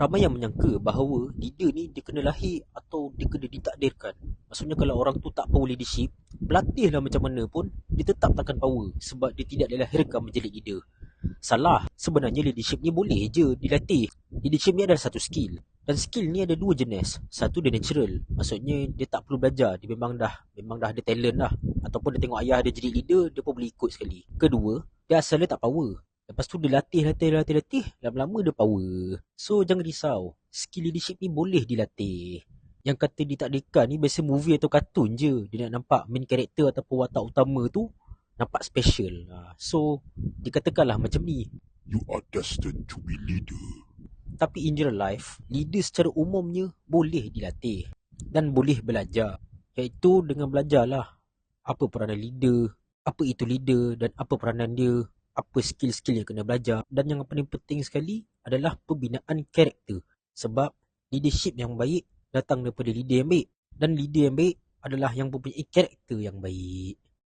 ramai yang menyangka bahawa leader ni dia kena lahir atau dia kena ditakdirkan. Maksudnya kalau orang tu tak power leadership, berlatihlah macam mana pun, dia tetap takkan power sebab dia tidak dilahirkan menjadi leader. Salah. Sebenarnya leadership ni boleh je dilatih. Leadership ni adalah satu skill. Dan skill ni ada dua jenis. Satu dia natural. Maksudnya dia tak perlu belajar. Dia memang dah memang dah ada talent dah. Ataupun dia tengok ayah dia jadi leader, dia pun boleh ikut sekali. Kedua, dia asal dia tak power. Lepas tu dia latih, latih, latih, latih. Lama-lama dia power. So jangan risau. Skill leadership ni boleh dilatih. Yang kata ditakdirkan ni biasa movie atau kartun je. Dia nak nampak main character ataupun watak utama tu nampak special. Ha, so, dikatakanlah macam ni. You are destined to be leader. Tapi in real life, leader secara umumnya boleh dilatih dan boleh belajar. Iaitu dengan belajarlah apa peranan leader, apa itu leader dan apa peranan dia, apa skill-skill yang kena belajar. Dan yang paling penting sekali adalah pembinaan karakter. Sebab leadership yang baik datang daripada leader yang baik. Dan leader yang baik adalah yang mempunyai karakter yang baik.